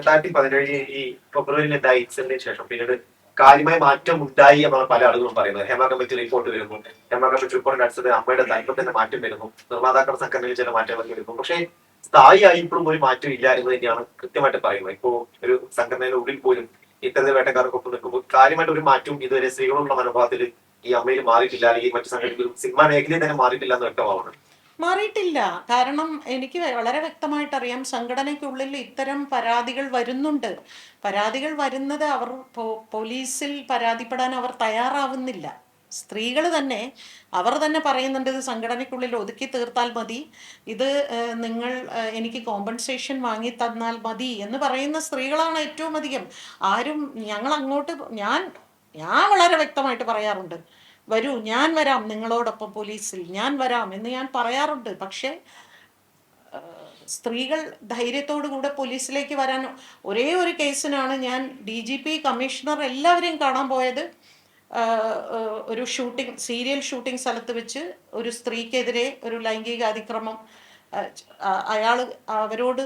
രണ്ടായിരത്തി പതിനേഴ് ഈ ഫെബ്രുവരിയിൽ ഉണ്ടായ ഇൻസിഡന്റിന് ശേഷം പിന്നീട് കാര്യമായ മാറ്റം ഉണ്ടായി എന്നാണ് പല ആളുകളും പറയുന്നത്. ഹേമ കമ്മിറ്റി റിപ്പോർട്ട് വരുന്നു. ഹേമ കമ്മിറ്റി റിപ്പോർട്ടിന്റെ അടുത്തത് അമ്മയുടെ തന്നെ മാറ്റം വരുന്നു. നിർമ്മാതാക്കളുടെ സംഘടനയിൽ ചില മാറ്റങ്ങളൊക്കെ വരുന്നു. പക്ഷേ സ്ഥായിയായി ഇപ്പോഴും ഒരു മാറ്റം ഇല്ല എന്ന് തന്നെയാണ് കൃത്യമായിട്ട് പറയുന്നത്. ഇപ്പോ ഒരു സംഘടനയുടെ ഉള്ളിൽ പോലും ഇത്തരത്തിൽ വേട്ടക്കാർക്കൊപ്പം നിൽക്കുമ്പോൾ കാര്യമായിട്ട് ഒരു മാറ്റവും ഇതുവരെ സ്ത്രീകളുള്ള മനോഭാവത്തിൽ ഈ അമ്മയിൽ മാറിയിട്ടില്ല. അല്ലെങ്കിൽ മറ്റു സംഘടനകളും സിനിമ മേഖലയിൽ തന്നെ മാറിയിട്ടില്ല എന്ന് വ്യക്തമാവുന്നു മാറിയിട്ടില്ല. കാരണം എനിക്ക് വളരെ വ്യക്തമായിട്ട് അറിയാം സംഘടനയ്ക്കുള്ളിൽ ഇത്തരം പരാതികൾ വരുന്നുണ്ട്. പരാതികൾ വരുന്നത് അവർ പോലീസിൽ പരാതിപ്പെടാൻ അവർ തയ്യാറാവുന്നില്ല. സ്ത്രീകൾ തന്നെ അവർ തന്നെ പറയുന്നുണ്ട് ഇത് സംഘടനയ്ക്കുള്ളിൽ ഒതുക്കി തീർത്താൽ മതി. ഇത് നിങ്ങൾ എനിക്ക് കോമ്പൻസേഷൻ വാങ്ങി തന്നാൽ മതി എന്ന് പറയുന്ന സ്ത്രീകളാണ് ഏറ്റവും അധികം. ആരും ഞങ്ങൾ അങ്ങോട്ട് ഞാൻ ഞാൻ വളരെ വ്യക്തമായിട്ട് പറയാറുണ്ട്. വരൂ ഞാൻ വരാം നിങ്ങളോടൊപ്പം പോലീസിൽ ഞാൻ വരാം എന്ന് ഞാൻ പറയാറുണ്ട്. പക്ഷേ സ്ത്രീകൾ ധൈര്യത്തോടു കൂടെ പോലീസിലേക്ക് വരാൻ ഒരേ ഒരു കേസിനാണ് ഞാൻ ഡി ജി പി കമ്മീഷണർ എല്ലാവരെയും കാണാൻ പോയത്. ഒരു ഷൂട്ടിംഗ് സീരിയൽ ഷൂട്ടിംഗ് സ്ഥലത്ത് വെച്ച് ഒരു സ്ത്രീക്കെതിരെ ഒരു ലൈംഗിക അതിക്രമം അയാൾ അവരോട്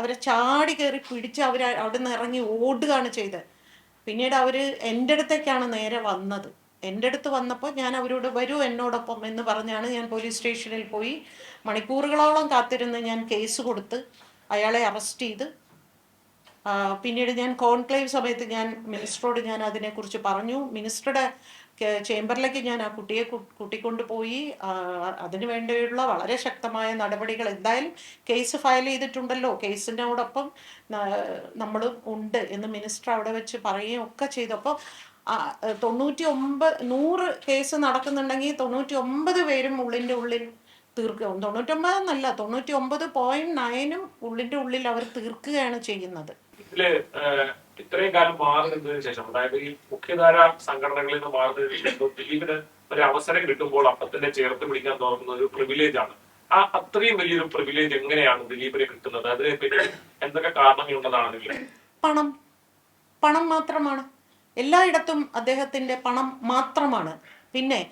അവരെ ചാടി കയറി പിടിച്ച് അവർ അവിടെ നിന്ന് ഇറങ്ങി ഓടുകയാണ് ചെയ്തത്. പിന്നീട് അവർ എന്റെ അടുത്തേക്കാണ് നേരെ വന്നത്. എന്റെ അടുത്ത് വന്നപ്പോൾ ഞാൻ അവരോട് വരൂ എന്നോടൊപ്പം എന്ന് പറഞ്ഞാണ് ഞാൻ പോലീസ് സ്റ്റേഷനിൽ പോയി മണിക്കൂറുകളോളം കാത്തിരുന്ന് ഞാൻ കേസ് കൊടുത്ത് അയാളെ അറസ്റ്റ് ചെയ്ത്. പിന്നീട് ഞാൻ കോൺക്ലേവ് സമയത്ത് ഞാൻ മിനിസ്റ്ററോട് ഞാൻ അതിനെക്കുറിച്ച് പറഞ്ഞു. മിനിസ്റ്ററുടെ ചേംബറിലേക്ക് ഞാൻ ആ കുട്ടിയെ കൂട്ടിക്കൊണ്ട് പോയി. അതിനു വേണ്ടിയുള്ള വളരെ ശക്തമായ നടപടികൾ എന്തായാലും കേസ് ഫയൽ ചെയ്തിട്ടുണ്ടല്ലോ. കേസിനോടൊപ്പം നമ്മളും ഉണ്ട് എന്ന് മിനിസ്റ്റർ അവിടെ വെച്ച് പറയുകയും ഒക്കെ ചെയ്തു. അപ്പോൾ തൊണ്ണൂറ്റി ഒമ്പത് നൂറ് കേസ് നടക്കുന്നുണ്ടെങ്കിൽ തൊണ്ണൂറ്റി ഒമ്പത് പേരും ഉള്ളിന്റെ ഉള്ളിൽ തീർക്കുക തൊണ്ണൂറ്റൊമ്പത് എന്നല്ല തൊണ്ണൂറ്റി ഒമ്പത് പോയിന്റ് നയനും ഉള്ളിന്റെ ഉള്ളിൽ അവർ തീർക്കുകയാണ് ചെയ്യുന്നത്. ഇതിൽ ഇത്രയും കാലം മാറി നിന്നതിന് ശേഷം അതായത് ഈ മുഖ്യധാര സംഘടനകളിൽ നിന്ന് മാറുന്നതിന് ശേഷം ദിലീപിന് ഒരു അവസരം കിട്ടുമ്പോൾ അപ്പം തന്നെ ചേർത്ത് പിടിക്കാൻ തോന്നുന്ന ഒരു പ്രിവിലേജ് ആണ്. ആ അത്രയും വലിയൊരു പ്രിവിലേജ് എങ്ങനെയാണ് ദിലീപിന് കിട്ടുന്നത്? അതിനെപ്പറ്റി എന്തൊക്കെ കാരണങ്ങളുണ്ടെന്നാണ് പണം. പണം മാത്രമാണ്. എല്ലായിടത്തും അദ്ദേഹത്തിന്റെ പണം മാത്രമാണ്. പിന്നെ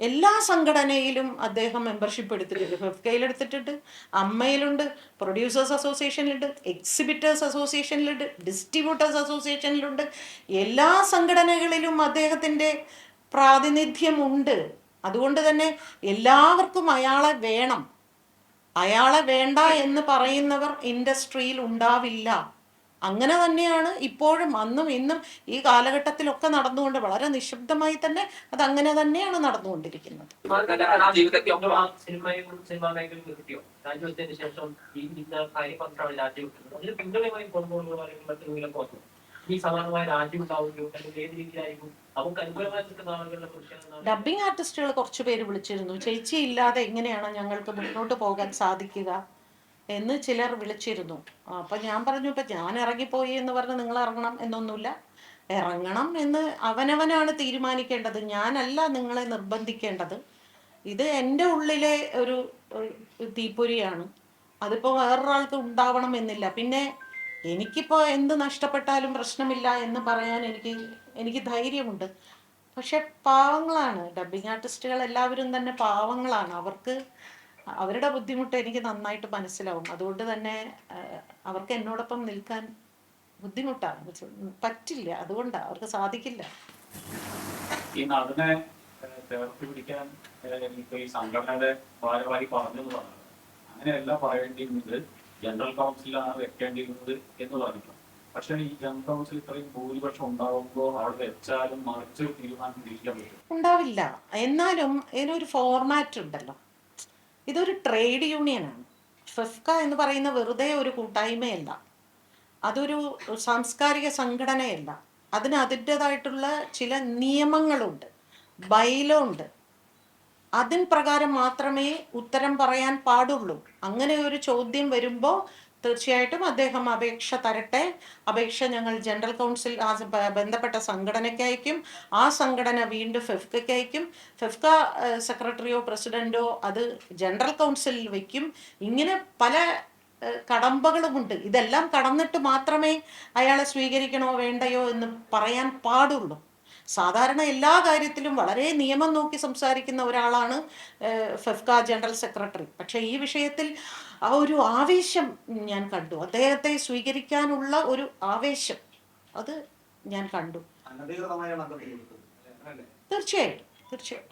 എല്ലാ സംഘടനയിലും അദ്ദേഹം മെമ്പർഷിപ്പ് എടുത്തിട്ടുണ്ട്. ഫെഫ്കയിൽ എടുത്തിട്ടുണ്ട് അമ്മയിലുണ്ട് പ്രൊഡ്യൂസേഴ്സ് അസോസിയേഷനിലുണ്ട് എക്സിബിറ്റേഴ്സ് അസോസിയേഷനിലുണ്ട് ഡിസ്ട്രിബ്യൂട്ടേഴ്സ് അസോസിയേഷനിലുണ്ട് എല്ലാ സംഘടനകളിലും അദ്ദേഹത്തിന്റെ പ്രാതിനിധ്യമുണ്ട്. അതുകൊണ്ട് തന്നെ എല്ലാവർക്കും അയാളെ വേണം. അയാളെ വേണ്ട എന്ന് പറയുന്നവർ ഇൻഡസ്ട്രിയിൽ ഉണ്ടാവില്ല. അങ്ങനെ തന്നെയാണ് ഇപ്പോഴും അന്നും ഇന്നും ഈ കാലഘട്ടത്തിലൊക്കെ നടന്നുകൊണ്ട് വളരെ നിശബ്ദമായി തന്നെ അത് അങ്ങനെ തന്നെയാണ് നടന്നുകൊണ്ടിരിക്കുന്നത്. ഡബിങ് ആർട്ടിസ്റ്റുകൾ കുറച്ചുപേര് വിളിച്ചിരുന്നു. ചേച്ചി ഇല്ലാതെ എങ്ങനെയാണ് ഞങ്ങൾക്ക് മുന്നോട്ട് പോകാൻ സാധിക്കുക? എന്ന് ചിലർ വിളിച്ചിരുന്നു. അപ്പം ഞാൻ പറഞ്ഞു ഇപ്പം ഞാൻ ഇറങ്ങിപ്പോയി എന്ന് പറഞ്ഞ് നിങ്ങൾ ഇറങ്ങണം എന്നൊന്നുമില്ല. ഇറങ്ങണം എന്ന് അവനവനാണ് തീരുമാനിക്കേണ്ടത്. ഞാനല്ല നിങ്ങളെ നിർബന്ധിക്കേണ്ടത്. ഇത് എന്റെ ഉള്ളിലെ ഒരു തീപ്പൊരിയാണ്. അതിപ്പോൾ വേറൊരാൾക്ക് ഉണ്ടാവണം എന്നില്ല. പിന്നെ എനിക്കിപ്പോൾ എന്ത് നഷ്ടപ്പെട്ടാലും പ്രശ്നമില്ല എന്ന് പറയാൻ എനിക്ക് എനിക്ക് ധൈര്യമുണ്ട്. പക്ഷെ പാവങ്ങളാണ്. ഡബ്ബിംഗ് ആർട്ടിസ്റ്റുകൾ എല്ലാവരും തന്നെ പാവങ്ങളാണ്. അവർക്ക് അവരുടെ ബുദ്ധിമുട്ട് എനിക്ക് നന്നായിട്ട് മനസ്സിലാവും. അതുകൊണ്ട് തന്നെ അവർക്ക് എന്നോടൊപ്പം നിൽക്കാൻ ബുദ്ധിമുട്ടാണ്. പറ്റില്ല. അതുകൊണ്ടാണ് അവർക്ക് സാധിക്കില്ല. ഈ നടനെ ചേർത്ത് പിടിക്കാൻ ഇപ്പൊ ഈ സംഘടനയുടെ ഭാരവാഹി പറഞ്ഞു എന്ന് പറഞ്ഞത്. അങ്ങനെയല്ല പറയേണ്ടിയിരുന്നത്. ജനറൽ കൗൺസിലാണ് വെക്കേണ്ടിയിരുന്നത് എന്ന് പറഞ്ഞു പക്ഷെ ഈ ജനറൽ കൗൺസിൽ ഇത്രയും ഭൂരിപക്ഷം ഉണ്ടാകുമ്പോൾ അവിടെ വെച്ചാലും മറിച്ച് തീരുമാനം തിരിക്കാൻ പറ്റും. ഉണ്ടാവില്ല. എന്നാലും ഇതിനൊരു ഫോർമാറ്റ് ഉണ്ടല്ലോ. ഇതൊരു ട്രേഡ് യൂണിയനാണ് ഫെഫ്ക എന്ന് പറയുന്ന വെറുതെ ഒരു കൂട്ടായ്മയല്ല. അതൊരു സാംസ്കാരിക സംഘടനയല്ല. അതിന് അതിന്റെതായിട്ടുള്ള ചില നിയമങ്ങളുണ്ട്. ബൈലോ ഉണ്ട് അതിൻ പ്രകാരം മാത്രമേ ഉത്തരം പറയാൻ പാടുള്ളൂ. അങ്ങനെ ഒരു ചോദ്യം വരുമ്പോൾ തീർച്ചയായിട്ടും അദ്ദേഹം അപേക്ഷ തരട്ടെ. അപേക്ഷ ഞങ്ങൾ ജനറൽ കൗൺസിൽ ആ ബന്ധപ്പെട്ട സംഘടനയ്ക്ക് അയക്കും ആ സംഘടന വീണ്ടും ഫെഫ്കയ്ക്ക് അയക്കും ഫെഫ്ക സെക്രട്ടറിയോ പ്രസിഡന്റോ അത് ജനറൽ കൗൺസിലിൽ വയ്ക്കും. ഇങ്ങനെ പല കടമ്പകളുമുണ്ട് ഇതെല്ലാം കടന്നിട്ട് മാത്രമേ അയാളെ സ്വീകരിക്കണോ വേണ്ടയോ എന്ന് പറയാൻ പാടുള്ളൂ. സാധാരണ എല്ലാ കാര്യത്തിലും വളരെ നിയമം നോക്കി സംസാരിക്കുന്ന ഒരാളാണ് ഫെഫ്ക ജനറൽ സെക്രട്ടറി. പക്ഷേ ഈ വിഷയത്തിൽ ആ ഒരു ആവേശം ഞാൻ കണ്ടു. അദ്ദേഹത്തെ സ്വീകരിക്കാനുള്ള ഒരു ആവേശം അത് ഞാൻ കണ്ടു. തീർച്ചയായിട്ടും തീർച്ചയായിട്ടും.